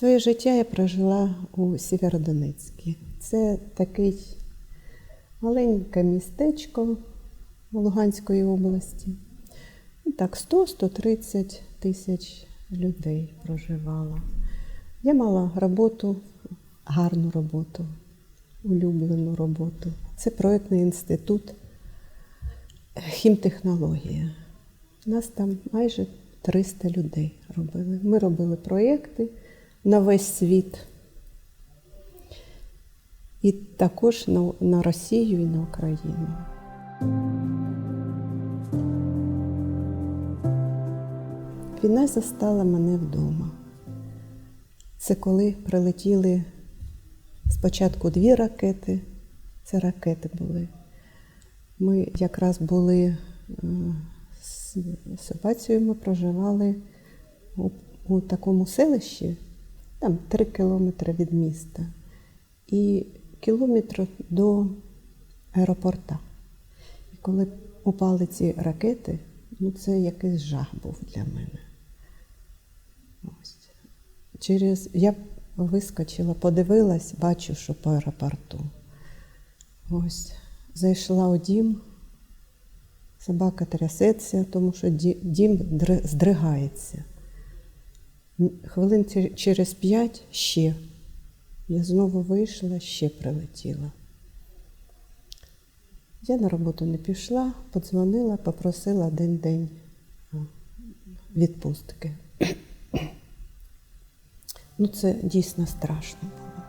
Своє життя я прожила у Сєвєродонецьку. Це такий маленьке містечко Луганської області. Ну, Так, 100-130 тисяч людей проживало. Я мала роботу, гарну роботу, улюблену роботу. Це проєктний інститут хімтехнологія. Нас там майже 300 людей робили. Ми робили проєкти на весь світ. І також на, на Росію і на Україну. Війна застала мене вдома. Це коли прилетіли спочатку дві ракети, це ракети були. Ми якраз були е, з Собацією, ми проживали у, у такому селищі, там три кілометри від міста, і кілометр до аеропорта. І коли упали ці ракети, ну це якийсь жах був для мене. Ось. Через я вискочила, подивилась, бачу, що по аеропорту. Ось. Зайшла у дім, собака трясеться, тому що дім здригається. Хвилин через п'ять ще. Я знову вийшла, ще прилетіла. Я на роботу не пішла, подзвонила, попросила один день відпустки. Ну, це дійсно страшно було.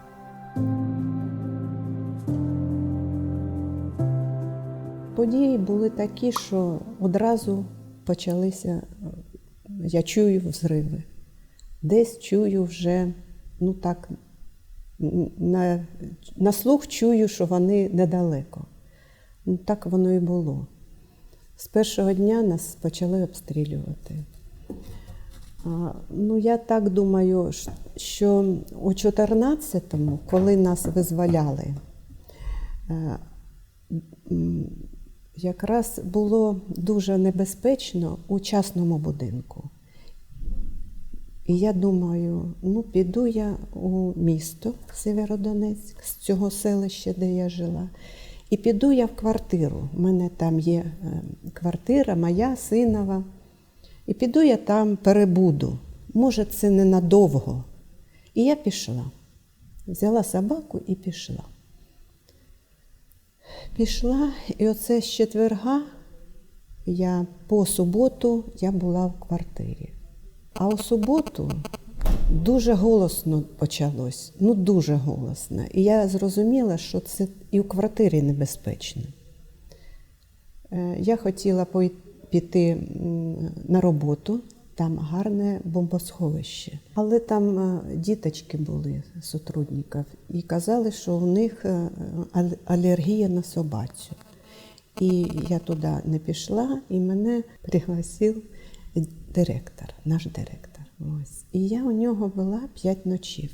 Події були такі, що одразу почалися, я чую взриви. Десь чую вже, ну так, на, на слух чую, що вони недалеко. Ну, так воно і було. З першого дня нас почали обстрілювати. А, Ну, я так думаю, що у 14-му, коли нас визволяли, е, якраз було дуже небезпечно у частному будинку. І я думаю, ну піду я у місто Северодонецьк з цього селища, де я жила, і піду я в квартиру. У мене там є е, квартира, моя синова. І піду я там перебуду. Може, це ненадовго. І я пішла. Взяла собаку і пішла. Пішла, і оце з четверга я по суботу я була в квартирі. А у суботу дуже голосно почалось, ну дуже голосно. І я зрозуміла, що це і в квартирі небезпечно. Е, Я хотіла піти на роботу, там гарне бомбосховище. Але там е, діточки були сотрудників і казали, що у них е, алергія на собацю. І я туди не пішла, і мене пригласив директор, наш директор. Ось. І я у нього була п'ять ночів.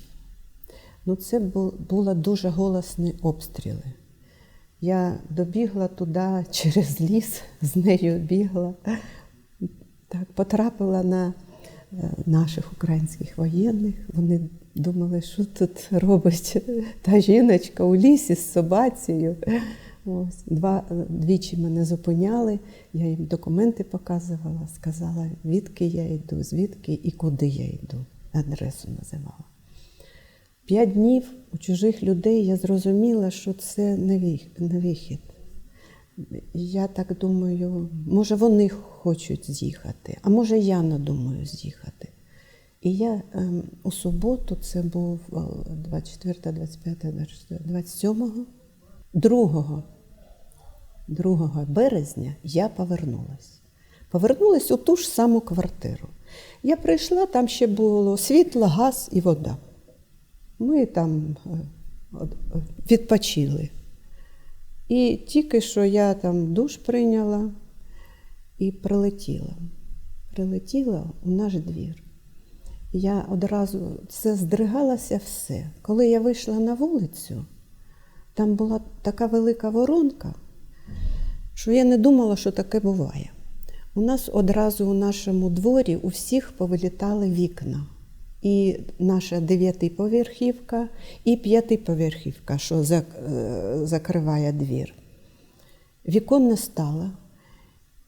Ну, це бу- були дуже голосні обстріли. Я добігла туди через ліс, з нею бігла, так, потрапила на е, наших українських воєнних. Вони думали, що тут робить та жіночка у лісі з собацією. Ось. Два, двічі мене зупиняли, я їм документи показувала, сказала, звідки я йду, звідки і куди я йду. Адресу називала. П'ять днів у чужих людей я зрозуміла, що це не вихід. Я так думаю, може вони хочуть з'їхати, а може я надумаю з'їхати. І я ем, у суботу, це був е, 24, 25, 24, 27, 2, 2 березня я повернулась. Повернулась у ту ж саму квартиру. Я прийшла, там ще було світло, газ і вода. Ми там е, е, відпочили. І тільки що я там душ прийняла і прилетіла. Прилетіла у наш двір. Я одразу це здригалося все. Коли я вийшла на вулицю, там була така велика воронка, що я не думала, що таке буває. У нас одразу у нашому дворі у всіх повилітали вікна. і наша дев'ятиповерхівка, і п'ятиповерхівка, що е, закриває двір. Вікон не стало.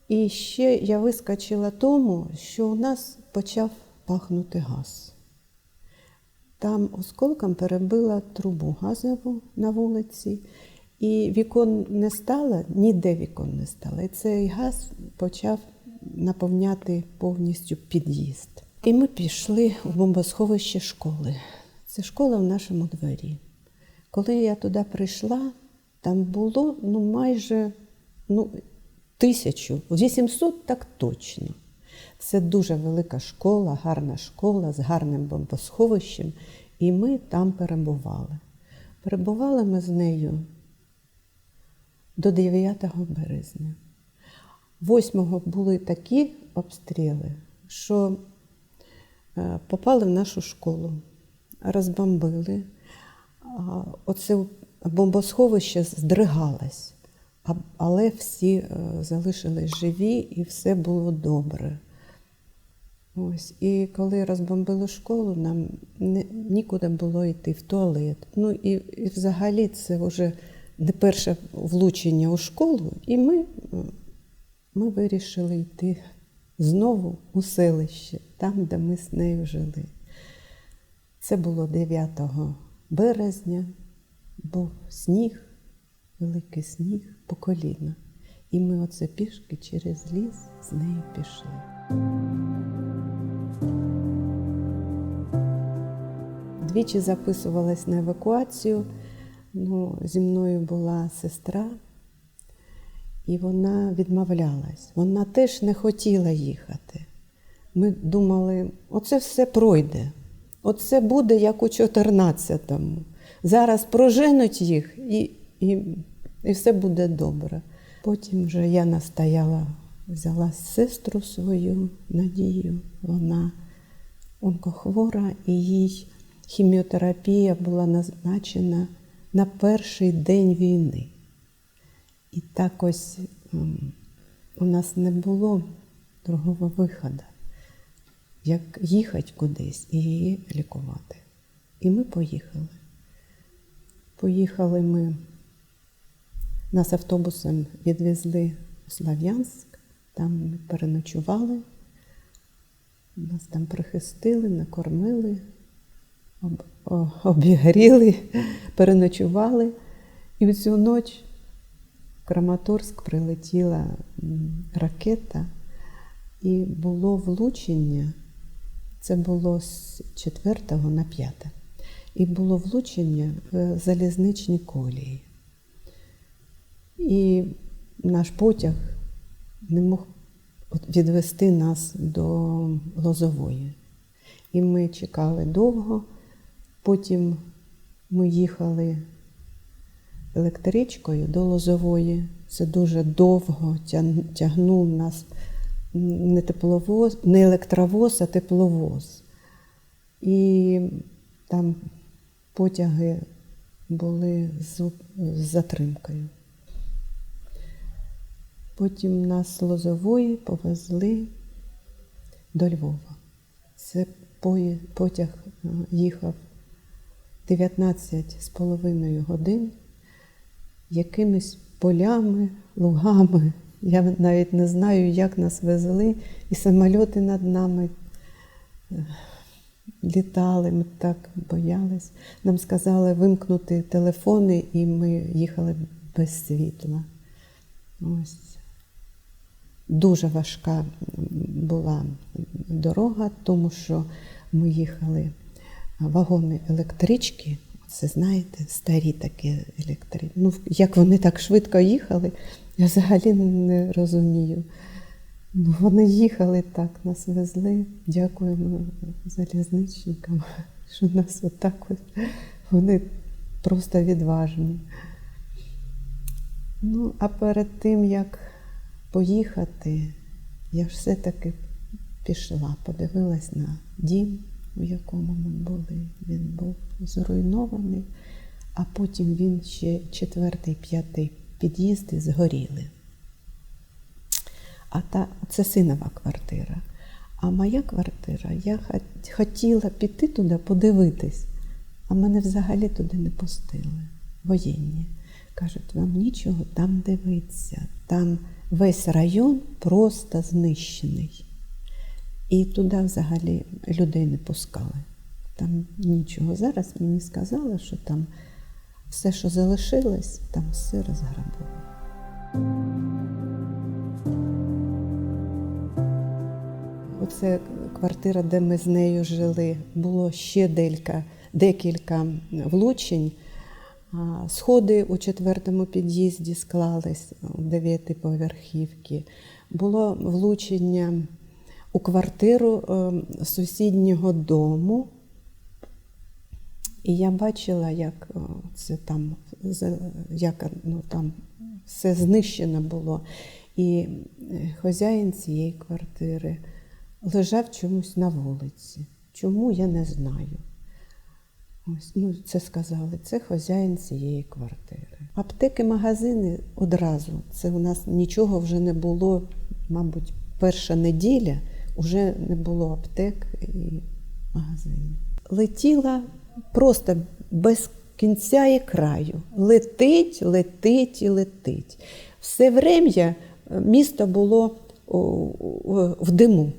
І ще я вискочила тому, що у нас почав пахнути газ. Там осколком перебила трубу газову на вулиці, і вікон не стало, ніде вікон не стало. І цей газ почав наповняти повністю під'їзд. І ми пішли в бомбосховище школи. Це школа в нашому дворі. Коли я туди прийшла, там було ну, майже ну, тисячу, 800 так точно. Це дуже велика школа, гарна школа з гарним бомбосховищем, і ми там перебували. Перебували ми з нею до 9 березня. 8 були такі обстріли, що е, попали в нашу школу, розбомбили. Оце бомбосховище здригалось, але всі е, залишились живі і все було добре. Ось. І коли розбомбили школу, нам нікуди було йти в туалет. Ну і, і взагалі це вже не перше влучення у школу, і ми, ми вирішили йти знову у селище, там, де ми з нею жили. Це було 9 березня, був сніг, великий сніг по коліна. І ми оце пішки через ліс з нею пішли. Двічі записувалась на евакуацію. Ну, зі мною була сестра, і вона відмовлялась. Вона теж не хотіла їхати. Ми думали, оце все пройде. Оце буде як у 14-му. Зараз проженуть їх і, і, і все буде добре. Потім вже я настояла, взяла сестру свою Надію. Вона онкохвора, і їй хіміотерапія була назначена на перший день війни. І так ось у нас не було другого виходу, як їхати кудись і її лікувати. І ми поїхали. Поїхали ми, нас автобусом відвезли у Слав'янськ, там ми переночували, нас там прихистили, накормили, обігріли, переночували. І в цю ніч в Краматорськ прилетіла ракета, і було влучення. Це було з 4 на 5. І було влучення в залізничні колії. І наш потяг не мог відвести нас до Лозової. І ми чекали довго. Потім ми їхали електричкою до Лозової. Це дуже довго тягнув нас не тепловоз, не електровоз, а тепловоз. І там потяги були з, з затримкою. Потім нас з Лозової повезли до Львова. Це потяг е, їхав 19 з половиною годин якимись полями, лугами. Я навіть не знаю, як нас везли, і самольоти над нами е, літали, ми так боялись. Нам сказали вимкнути телефони, і ми їхали без світла. Ось. Дуже важка була дорога, тому що ми їхали вагони електрички. Це знаєте, старі такі електрички. Ну, як вони так швидко їхали, я взагалі не розумію. Ну, вони їхали так, нас везли. Дякуємо залізничникам, що нас отак от. Вони просто відважні. Ну, а перед тим, як поїхати, я ж все-таки пішла, подивилась на дім, у якому ми були. Він був зруйнований, а потім він ще четвертий, п'ятий під'їзди згоріли. А та, це синова квартира. А моя квартира, я хотіла піти туди подивитись, а мене взагалі туди не пустили. Воєнні. Кажуть, вам нічого там дивитися. Там весь район просто знищений. І туди взагалі людей не пускали. Там нічого. Зараз мені сказали, що там все, що залишилось, там все розграбили. Оце квартира, де ми з нею жили, було ще декілька, декілька влучень. Сходи у четвертому під'їзді склались у дев'ятиповерхівки. Було влучення у квартиру е, сусіднього дому. І я бачила, як це там, як ну, там все знищено було. І е, хазяїн цієї квартири лежав чомусь на вулиці. Чому я не знаю. Ось, ну, це сказали, це хазяїн цієї квартири. Аптеки, магазини одразу. Це у нас нічого вже не було, мабуть, перша неділя вже не було аптек і магазинів. Летіла просто без кінця і краю. Летить, летить і летить. Все врем'я е, місто було в диму.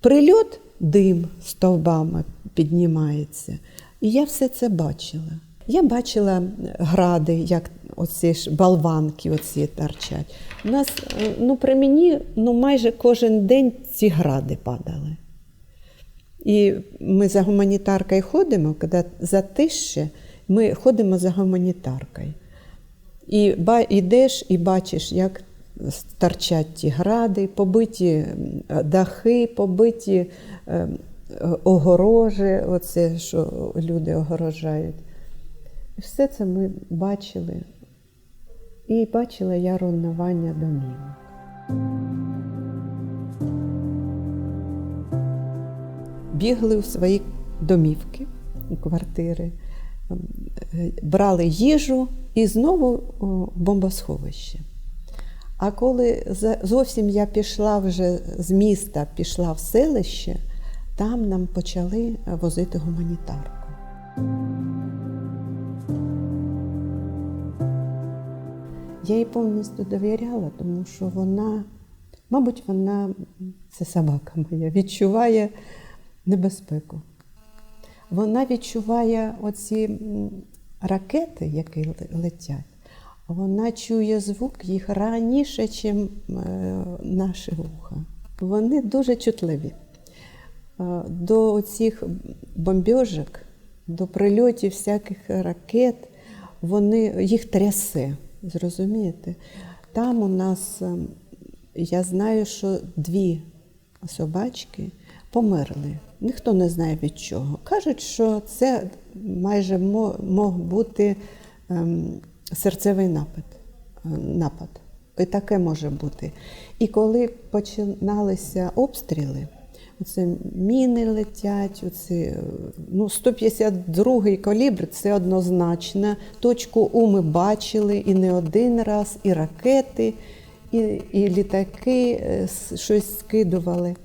Прильот, дим стовбами піднімається. І я все це бачила. Я бачила гради, як оці ж болванки оці торчать. У нас е, ну, при мені ну, майже кожен день ці гради падали. І ми за гуманітаркою ходимо, коли затище, ми ходимо за гуманітаркою. І йдеш і бачиш, як торчать ті гради, побиті дахи, побиті е, огорожі, оце, що люди огорожають. Все це ми бачили. І бачила я руйнування домівок. бігли у свої домівки, у квартири, ем, е, брали їжу і знову бомбосховище. А коли зовсім я пішла вже з міста, пішла в селище, там нам почали е, возити гуманітарку. Я їй повністю довіряла, тому що вона, мабуть, вона, це собака моя, відчуває небезпеку. Вона відчуває оці ракети, які ле- летять, вона чує звук їх раніше, ніж наші вуха. Вони дуже чутливі. Е, До цих бомбьожок, до прильотів всяких ракет, вони, їх трясе, зрозумієте? Там у нас, ем, я знаю, що дві собачки померли. Ніхто не знає від чого. Кажуть, що це майже мог бути ем, серцевий напад. е, напад. І таке може бути. І коли починалися обстріли, оце міни летять, оце, ну, 152-й калібр це однозначно. Точку У ми бачили і не один раз, і ракети, і, і літаки е, щось скидували.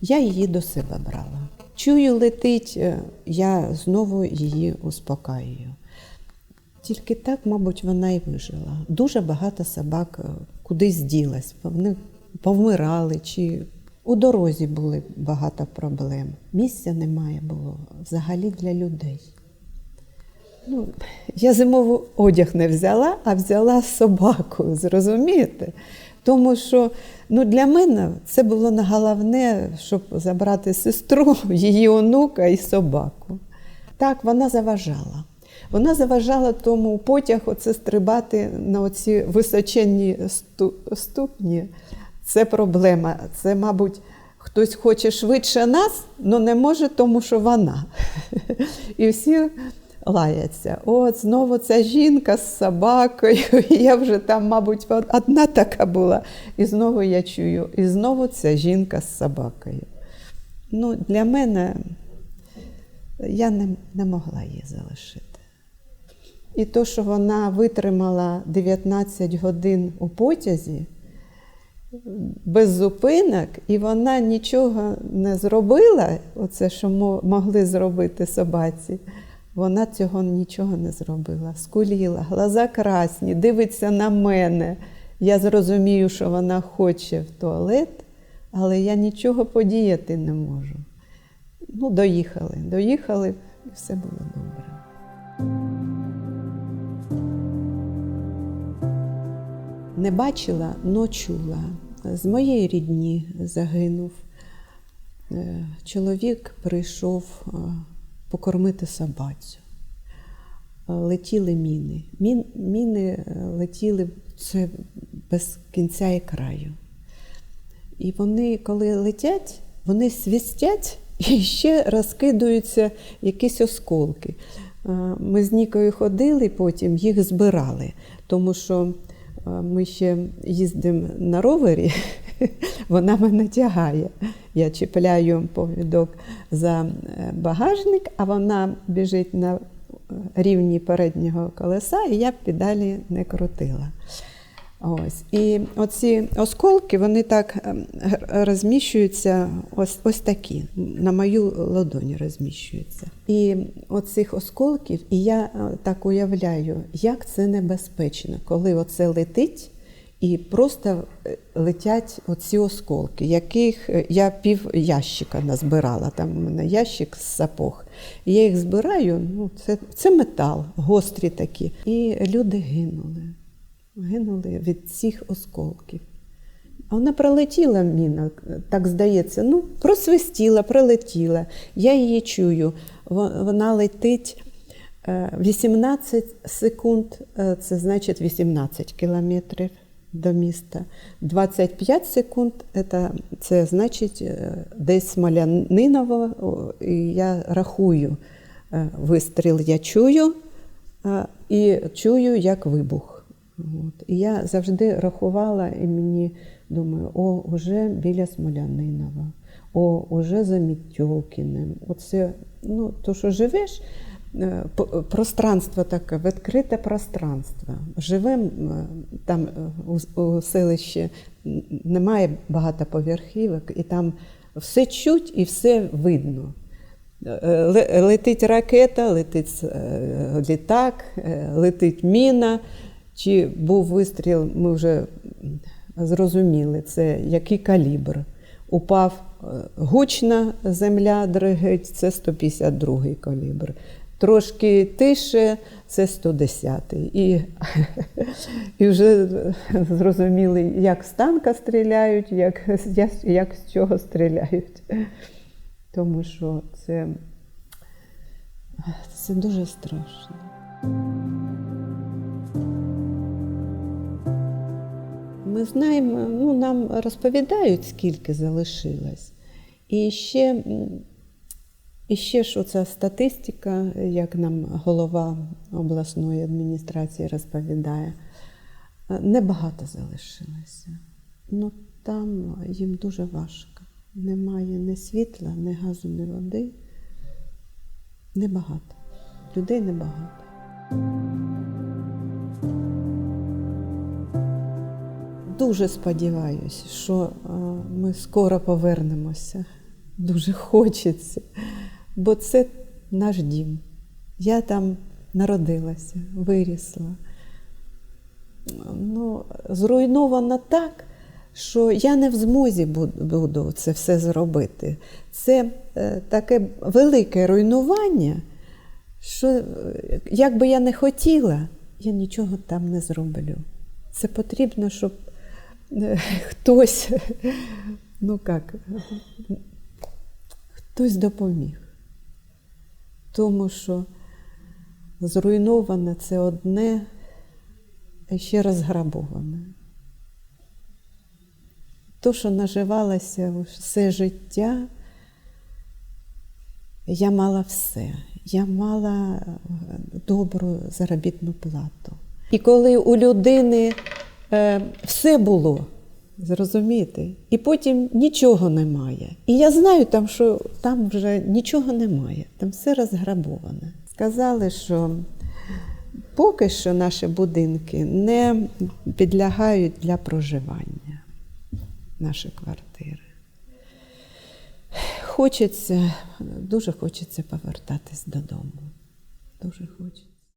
Я її до себе брала. Чую, летить, е, я знову її успокаюю. Тільки так, мабуть, вона і вижила. Дуже багато собак е, кудись ділась. Вони повмирали чи у дорозі були багато проблем. Місця немає було взагалі для людей. Ну, я зимовий одяг не взяла, а взяла собаку, зрозумієте? Тому що ну, для мене це було на головне, щоб забрати сестру, її онука і собаку. Так, вона заважала. Вона заважала тому потяг оце стрибати на оці височенні ступні. Це проблема. Це, мабуть, хтось хоче швидше нас, але не може, тому що вона. І всі лаяться. От знову ця жінка з собакою. Я вже там, мабуть, одна така була. І знову я чую, і знову ця жінка з собакою. Ну, для мене я не, не могла її залишити. І то, що вона витримала 19 годин у потязі, без зупинок, і вона нічого не зробила, оце, що могли зробити собаці. Вона цього нічого не зробила. Скуліла, глаза красні, дивиться на мене. Я зрозумію, що вона хоче в туалет, але я нічого подіяти не можу. Ну, доїхали, доїхали, і все було добре. Не бачила, но чула. З моєї рідні загинув. Е, Чоловік прийшов е, покормити собацю. Летіли міни. Мін, міни е, летіли це без кінця і краю. І вони, коли летять, вони свистять і ще розкидаються якісь осколки. Ми з Нікою ходили, потім їх збирали, тому що ми ще їздимо на ровері, вона мене тягає. Я чіпляю повідок за е, багажник, а вона біжить на е, рівні переднього колеса, і я б педалі не крутила. Ось. І оці осколки, вони так ем, розміщуються, ось, ось такі, на мою ладоні розміщуються. І оцих осколків, і я е, так уявляю, як це небезпечно, коли оце летить. І просто е, летять оці осколки, яких е, я пів ящика назбирала. Там у мене ящик з сапог. Я їх збираю, ну, це, це метал, гострі такі. І люди гинули гинули від цих осколків. А вона пролетіла міна, так здається, ну, просвистіла, пролетіла. Я її чую. Вона летить е, 18 секунд, е, це значить 18 кілометрів до міста. 25 секунд це, це значить е, десь Смоляниново, я рахую. Е, Вистріл я чую е, і чую, як вибух. От. І я завжди рахувала і мені думаю, о, уже біля Смолянинова, о, уже за Мітьолкіним. Оце, ну, то, що живеш, е, пространство таке, відкрите пространство. Живем е, там е, у, у селищі немає багатоповерхівок, і там все чуть і все видно. Летить ракета, летить літак, летить міна. Чи був вистріл, ми вже зрозуміли, це який калібр. Упав е, гучна земля дригить, це 152 калібр. Трошки тише це 110. І, і вже зрозуміли, як з танка стріляють, як, як з чого стріляють. Тому що це, це дуже страшно. Ми знаємо, ну, нам розповідають, скільки залишилось. І ще, і ще ж оця статистика, як нам голова обласної адміністрації розповідає, е, небагато залишилося. Ну там їм дуже важко. Немає ні світла, ні газу, ні води. Небагато. Людей небагато. Дуже сподіваюся, що е, ми скоро повернемося. Дуже хочеться, бо це наш дім. Я там народилася, вирісла. Ну, зруйновано так, що я не в змозі буду це все зробити. Це е, таке велике руйнування, що е, як би я не хотіла, я нічого там не зроблю. Це потрібно, щоб хтось, ну як, хтось допоміг. Тому що зруйноване це одне, а ще розграбоване. То, що наживалося все життя, я мала все. Я мала е, добру заробітну плату. І коли у людини все було, зрозумієте, і потім нічого немає. І я знаю, там, що там вже нічого немає, там все розграбоване. Сказали, що поки що наші будинки не підлягають для проживання. наші квартири. Хочеться, дуже хочеться повертатись додому. Дуже хочеться.